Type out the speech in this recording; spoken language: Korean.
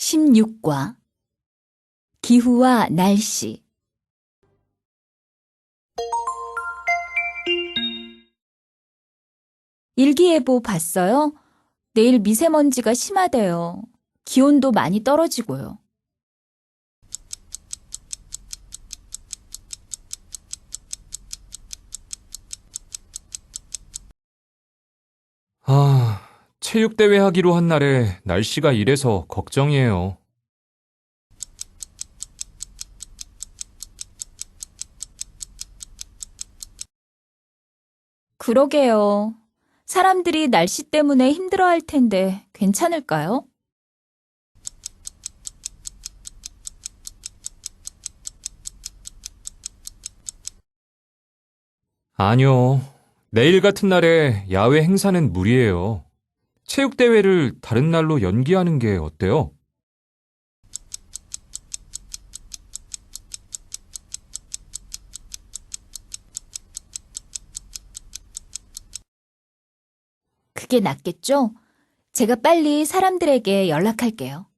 16과 기후와 날씨 일기예보 봤어요? 내일 미세먼지가 심하대요. 기온도 많이 떨어지고요. 체육대회 하기로 한 날에 날씨가 이래서 걱정이에요. 그러게요. 사람들이 날씨 때문에 힘들어 할 텐데 괜찮을까요? 아니요. 내일 같은 날에 야외 행사는 무리예요. 체육대회를 다른 날로 연기하는 게 어때요? 그게 낫겠죠? 제가 빨리 사람들에게 연락할게요.